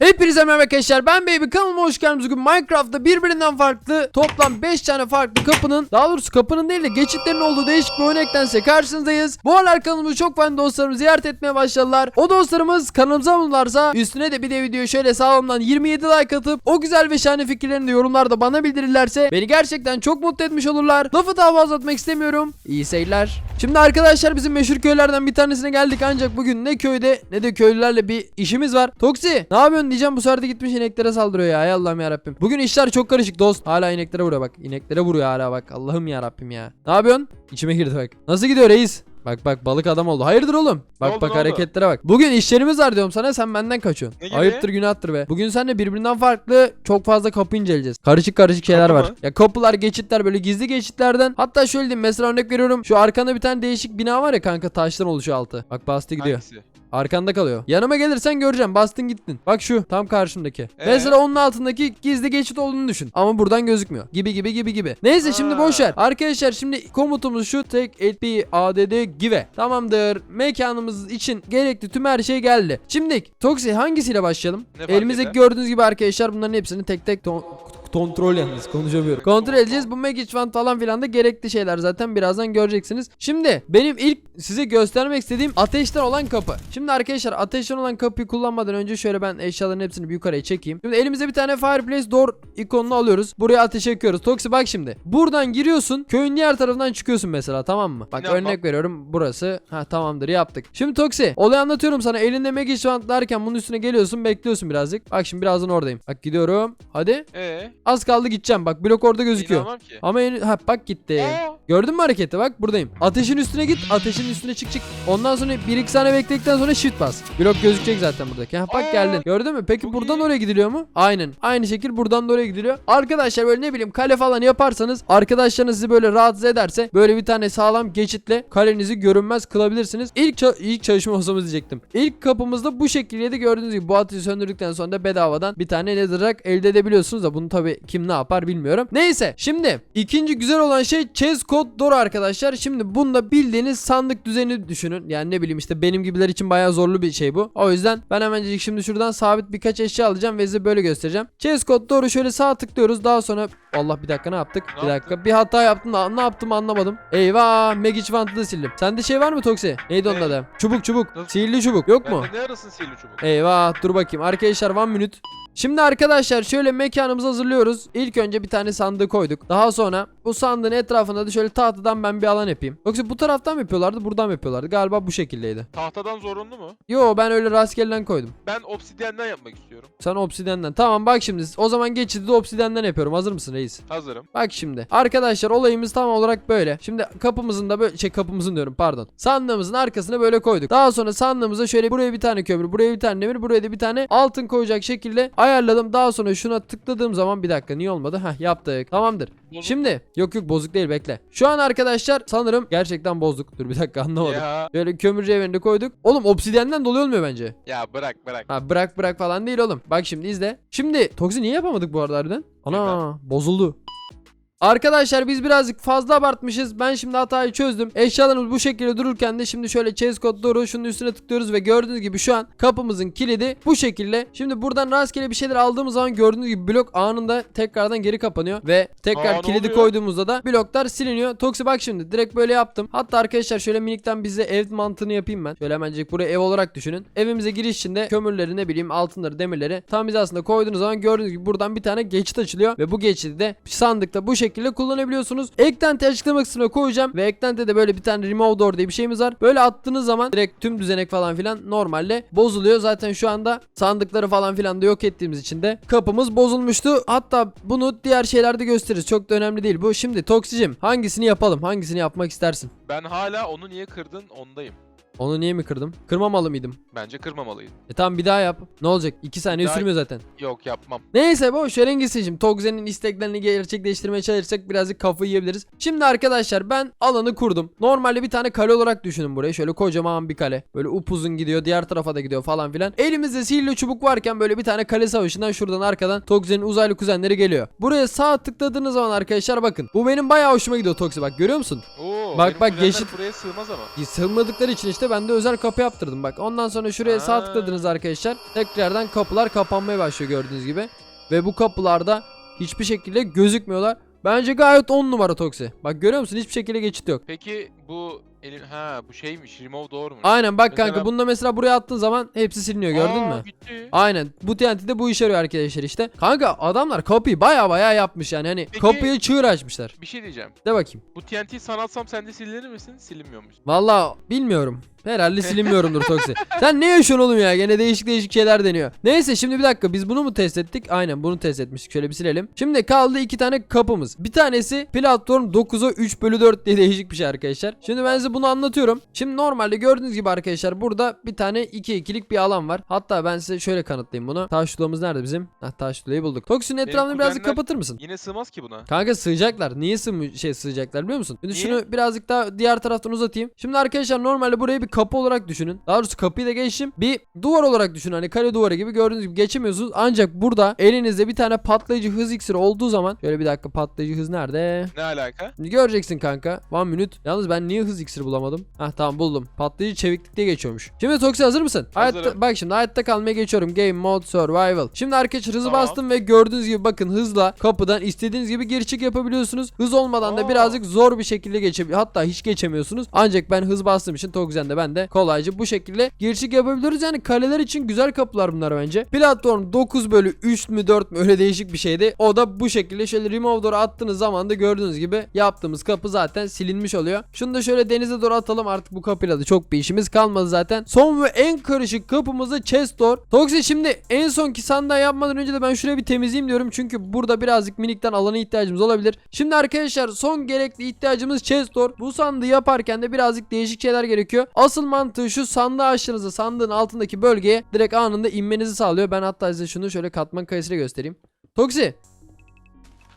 Hepinize merhaba arkadaşlar ben Baby kanalıma hoş geldiniz. Bugün Minecraft'ta birbirinden farklı toplam 5 tane farklı kapının daha doğrusu kapının değil de geçitlerin olduğu değişik bir oyun eklense karşınızdayız. Bu aralar kanalımızı çok fazla dostlarımız ziyaret etmeye başladılar. O dostlarımız kanalımıza bulurlarsa üstüne de bir de video şöyle sağlamdan 27 like atıp o güzel ve şahane fikirlerini de yorumlarda bana bildirirlerse beni gerçekten çok mutlu etmiş olurlar. Lafı daha fazla atmak istemiyorum. İyi seyirler. Şimdi arkadaşlar bizim meşhur köylerden bir tanesine geldik ancak bugün ne köyde ne de köylülerle bir işimiz var. Toksi ne yapıyorsun diyeceğim bu sefer de gitmiş ineklere saldırıyor ya. Ay Allah'ım yarabbim. Bugün işler çok karışık dost. Hala ineklere vuruyor bak. İneklere vuruyor hala bak. Allah'ım yarabbim ya. Ne yapıyorsun? İçime girdi bak. Nasıl gidiyor reis? Bak bak balık adam oldu. Hayırdır oğlum? Bak oldu, bak hareketlere bak. Bugün işlerimiz var diyorum sana sen benden kaçıyorsun. Ne gibi? Ayıptır günahtır be. Bugün seninle birbirinden farklı çok fazla kapı inceleyeceğiz. Karışık karışık şeyler Kapı var. mı? Ya kapılar, geçitler böyle gizli geçitlerden. Hatta şöyle diyeyim mesela örnek veriyorum. Şu arkanda bir tane değişik bina var ya kanka taştan oluşuyor altı. Bak bastı gidiyor. Hangisi? Arkanda kalıyor. Yanıma gelirsen göreceğim. Bastın gittin. Bak şu tam karşımdaki. Ee? Mesela onun altındaki gizli geçit olduğunu düşün. Ama buradan gözükmüyor. Gibi gibi gibi gibi. Neyse şimdi Ha. boş ver. Arkadaşlar şimdi komutumuz şu tek et bir add give. Tamamdır. Mekanımız için gerekli tüm her şey geldi. Şimdi Toksi hangisiyle başlayalım? Elimizdeki gördüğünüz gibi arkadaşlar bunların hepsini tek tek kontrol yalnız konuşamıyorum. Kontrol edeceğiz. Bu Magic Wand falan filan da gerekli şeyler zaten birazdan göreceksiniz. Şimdi benim ilk size göstermek istediğim ateşten olan kapı. Şimdi arkadaşlar ateşten olan kapıyı kullanmadan önce şöyle ben eşyaların hepsini bir yukarıya çekeyim. Şimdi elimizde bir tane fireplace door ikonunu alıyoruz. Buraya ateş yakıyoruz. Toksi bak şimdi. Buradan giriyorsun. Köyün diğer tarafından çıkıyorsun mesela tamam mı? Bak Ne örnek yapmam? veriyorum. Burası. Ha tamamdır yaptık. Şimdi Toksi olayı anlatıyorum sana. Elinde Magic Wand derken bunun üstüne geliyorsun bekliyorsun birazcık. Bak şimdi birazdan oradayım. Bak gidiyorum. Hadi. Ee? Az kaldı gideceğim. Bak blok orada gözüküyor. İnanmam ki. Ama en... ha bak gitti. Aa, Gördün mü hareketi? Bak buradayım. Ateşin üstüne git. Ateşin üstüne çık çık. Ondan sonra 1-2 saniye bekledikten sonra shift bas. Blok gözükecek zaten buradaki. Ha bak geldin. Gördün mü? Peki buradan oraya gidiliyor mu? Aynen. Aynı şekil buradan da oraya gidiliyor. Arkadaşlar böyle ne bileyim kale falan yaparsanız arkadaşlarınız sizi böyle rahatsız ederse böyle bir tane sağlam geçitle kalenizi görünmez kılabilirsiniz. İlk ça- ilk çalışma masamız diyecektim. İlk kapımızda bu şekilde gördüğünüz gibi bu ateşi söndürdükten sonra da bedavadan bir tane netherrack elde edebiliyorsunuz da bunu tabi kim ne yapar bilmiyorum. Neyse şimdi ikinci güzel olan şey chest code door arkadaşlar. Şimdi bunda bildiğiniz sandık düzeni düşünün. Yani ne bileyim işte benim gibiler için bayağı zorlu bir şey bu. O yüzden ben hemencik şimdi şuradan sabit birkaç eşya alacağım ve size böyle göstereceğim. Chest code door'u şöyle sağ tıklıyoruz. Daha sonra Allah bir dakika ne yaptık? Ne bir dakika. Bir hata yaptım da ne yaptım anlamadım. Eyvah Magic Wand'ı da sildim. Sende şey var mı Toksi? Neydi onun adı? Çubuk çubuk. Nasıl? Sihirli çubuk yok mu? bende ne arasın sihirli çubuk? Eyvah dur bakayım arkadaşlar one minute. Şimdi arkadaşlar şöyle mekanımızı hazırlıyoruz. İlk önce bir tane sandığı koyduk. Daha sonra bu sandığın etrafında da şöyle tahtadan ben bir alan yapayım. Yoksa bu taraftan mı yapıyorlardı buradan mı yapıyorlardı? Galiba bu şekildeydi. Tahtadan zorunlu mu? Yo ben öyle rastgeleden koydum. Ben obsidiyenden yapmak istiyorum. Sen obsidenden. Tamam bak şimdi o zaman geçidi de obsidenden yapıyorum. Hazır mısın reis? Hazırım. Bak şimdi. Arkadaşlar olayımız tam olarak böyle. Şimdi kapımızın da böyle şey kapımızın diyorum pardon. Sandığımızın arkasına böyle koyduk. Daha sonra sandığımıza şöyle buraya bir tane kömür, buraya bir tane demir, buraya da bir tane altın koyacak şekilde ayarladım. Daha sonra şuna tıkladığım zaman bir dakika niye olmadı? Heh yaptık. Tamamdır. Bozuk. Şimdi yok yok bozuk değil bekle. Şu an arkadaşlar sanırım gerçekten bozduk. Dur bir dakika anlamadım. Ya, Böyle kömürcü evinde koyduk. Oğlum obsidiyenden dolayı olmuyor bence. ya bırak bırak. Ha bırak bırak falan değil oğlum. Bak şimdi izle. Şimdi Toksi niye yapamadık bu arada harbiden? Ana bozuldu. Arkadaşlar biz birazcık fazla abartmışız. Ben şimdi hatayı çözdüm. Eşyalarımız bu şekilde dururken de şimdi şöyle chase code doğru şunun üstüne tıklıyoruz ve gördüğünüz gibi şu an kapımızın kilidi bu şekilde. Şimdi buradan rastgele bir şeyler aldığımız zaman gördüğünüz gibi blok anında tekrardan geri kapanıyor ve tekrar Aa, kilidi koyduğumuzda da bloklar siliniyor. Toksi bak şimdi direkt böyle yaptım. Hatta arkadaşlar şöyle minikten bize ev mantığını yapayım ben. Şöyle hemencik buraya ev olarak düşünün. Evimize giriş içinde kömürleri ne bileyim altınları demirleri tam hizasında koyduğunuz zaman gördüğünüz gibi buradan bir tane geçit açılıyor ve bu geçidi de sandıkta bu şekilde kullanabiliyorsunuz. Eklenti açıklama kısmına koyacağım ve eklentide de böyle bir tane remove door diye bir şeyimiz var. Böyle attığınız zaman direkt tüm düzenek falan filan normalde bozuluyor. Zaten şu anda sandıkları falan filan da yok ettiğimiz için de kapımız bozulmuştu. Hatta bunu diğer şeylerde gösteririz. Çok da önemli değil bu. Şimdi Toksicim hangisini yapalım? Hangisini yapmak istersin? Ben hala onu niye kırdın ondayım. Onu niye mi kırdım? Kırmamalı mıydım? Bence kırmamalıydın. E tamam bir daha yap. Ne olacak? 2 saniye Daha- sürmüyor zaten. Yok yapmam. Neyse boş ver Engiz'in şimdi Togzen'in isteklerini gerçekleştirmeye çalışırsak birazcık kafayı yiyebiliriz. Şimdi arkadaşlar ben alanı kurdum. Normalde bir tane kale olarak düşünün burayı. Şöyle kocaman bir kale. Böyle upuzun gidiyor diğer tarafa da gidiyor falan filan. Elimizde sihirli çubuk varken böyle bir tane kale savaşından şuradan arkadan Togzen'in uzaylı kuzenleri geliyor. Buraya sağ tıkladığınız zaman arkadaşlar bakın. Bu benim bayağı hoşuma gidiyor Toksi bak görüyor musun? Oo, Bak, bak, geçit- buraya sığmaz ama. Sığmadıkları için işte işte ben de özel kapı yaptırdım bak. Ondan sonra şuraya sağ tıkladınız arkadaşlar. Tekrardan kapılar kapanmaya başlıyor gördüğünüz gibi. Ve bu kapılarda hiçbir şekilde gözükmüyorlar. Bence gayet 10 numara Toksi. Bak görüyor musun hiçbir şekilde geçit yok. Peki bu elin ha bu şeymiş remove doğru mu? Aynen bak Mesela- kanka bunda mesela buraya attığın zaman hepsi siliniyor gördün Aa, mü? Gitti. Aynen bu TNT'de bu işe yarıyor arkadaşlar işte. Kanka adamlar kapıyı baya baya yapmış yani hani Peki- kapıyı çığır açmışlar. Bir şey diyeceğim. De bakayım. Bu TNT'yi sana atsam sen de silinir misin? Silinmiyormuş. Valla bilmiyorum. Herhalde silinmiyorumdur Toksi. Sen ne yaşıyorsun oğlum ya? Gene değişik değişik şeyler deniyor. Neyse şimdi bir dakika biz bunu mu test ettik? Aynen bunu test etmiştik. Şöyle bir silelim. Şimdi kaldı iki tane kapımız. Bir tanesi platform 9'a 3 bölü 4 diye değişik bir şey arkadaşlar. Şimdi ben size bunu anlatıyorum. Şimdi normalde gördüğünüz gibi arkadaşlar burada bir tane 2 ikilik bir alan var. Hatta ben size şöyle kanıtlayayım bunu. Taş tuğlamız nerede bizim? Hah taş tuğlayı bulduk. Toksi'nin etrafını birazcık kapatır mısın? Yine sığmaz ki buna. Kanka sığacaklar. Niye sığ şey sığacaklar biliyor musun? Şimdi Niye? şunu birazcık daha diğer taraftan uzatayım. Şimdi arkadaşlar normalde burayı bir kapı olarak düşünün. Daha doğrusu kapıyı da geçtim. Bir duvar olarak düşünün. Hani kale duvarı gibi gördüğünüz gibi geçemiyorsunuz. Ancak burada elinizde bir tane patlayıcı hız iksiri olduğu zaman şöyle bir dakika patlayıcı hız nerede? Ne alaka? Şimdi göreceksin kanka. One minute. Yalnız ben niye hız iksiri bulamadım? Hah tamam buldum. Patlayıcı çeviklik diye geçiyormuş. Şimdi Toksi hazır mısın? Hayatta, Hazırım. bak şimdi hayatta kalmaya geçiyorum. Game mode survival. Şimdi arkadaşlar hızı Tamam. bastım ve gördüğünüz gibi bakın hızla kapıdan istediğiniz gibi gir çık yapabiliyorsunuz. Hız olmadan da Aa. birazcık zor bir şekilde geçebiliyor. Hatta hiç geçemiyorsunuz. Ancak ben hız bastığım için Tokzen'de de ben de kolayca bu şekilde gir çık yapabiliyoruz. Yani kaleler için güzel kapılar bunlar bence. Platform 9 bölü 3 mü 4 mü öyle değişik bir şeydi. O da bu şekilde şöyle remove doğru attığınız zaman da gördüğünüz gibi yaptığımız kapı zaten silinmiş oluyor. Şunu da şöyle denize doğru atalım artık bu kapıyla da çok bir işimiz kalmadı zaten. Son ve en karışık kapımızı chest door. Toksi şimdi en sonki sandığı yapmadan önce de ben şuraya bir temizleyeyim diyorum. Çünkü burada birazcık minikten alana ihtiyacımız olabilir. Şimdi arkadaşlar son gerekli ihtiyacımız chest door. Bu sandığı yaparken de birazcık değişik şeyler gerekiyor. Mantığı şu sandığı açtığınızda sandığın altındaki bölgeye direkt anında inmenizi sağlıyor. Ben hatta size şunu şöyle katman kayısıyla göstereyim. Toksi.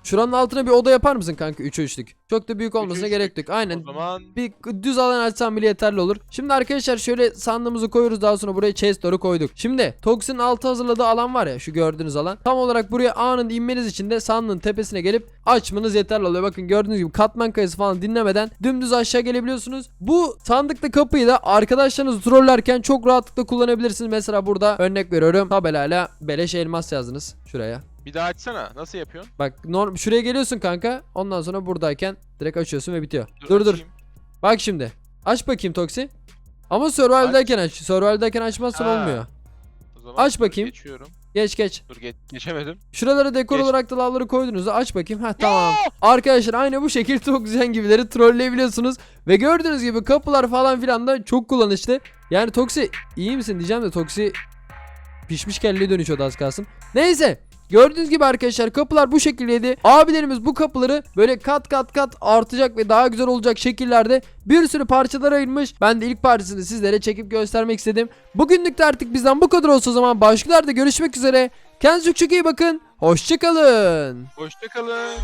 Şuranın altına bir oda yapar mısın kanka 3'e 3'lük? Çok da büyük olmasına gerek yok. Aynen. O zaman Bir düz alan açsam bile yeterli olur. Şimdi arkadaşlar şöyle sandığımızı koyuyoruz daha sonra buraya chest door'u koyduk. Şimdi Toxin altı hazırladığı alan var ya şu gördüğünüz alan. Tam olarak buraya anında inmeniz için de sandığın tepesine gelip açmanız yeterli oluyor. Bakın gördüğünüz gibi katman kayısı falan dinlemeden dümdüz aşağı gelebiliyorsunuz. Bu sandıkta kapıyı da arkadaşlarınızı trollerken çok rahatlıkla kullanabilirsiniz. Mesela burada örnek veriyorum tabelayla beleş elmas yazdınız şuraya. Bir daha açsana. Nasıl yapıyorsun? Bak norm şuraya geliyorsun kanka. Ondan sonra buradayken direkt açıyorsun ve bitiyor. Dur dur. açayım. Bak şimdi. Aç bakayım Toksi. Ama survival'dayken aç. Survival'dayken açmazsan Ha. olmuyor. O zaman Aç dur, bakayım. Geçiyorum. Geç geç. Dur geç, geçemedim. Şuralara dekor Geç. olarak da lavları koydunuz. Aç bakayım. Heh tamam. Arkadaşlar aynı bu şekilde Toksiyen gibileri trolleyebiliyorsunuz. Ve gördüğünüz gibi kapılar falan filan da çok kullanışlı. Yani Toksi iyi misin diyeceğim de Toksi pişmiş kelleye dönüşüyordu az kalsın. Neyse. Gördüğünüz gibi arkadaşlar kapılar bu şekildeydi. Abilerimiz bu kapıları böyle kat kat kat artacak ve daha güzel olacak şekillerde bir sürü parçalara ayırmış. Ben de ilk parçasını sizlere çekip göstermek istedim. Bugünlük de artık bizden bu kadar olsa o zaman başkalarda görüşmek üzere. Kendinize çok iyi bakın. Hoşçakalın. Hoşçakalın.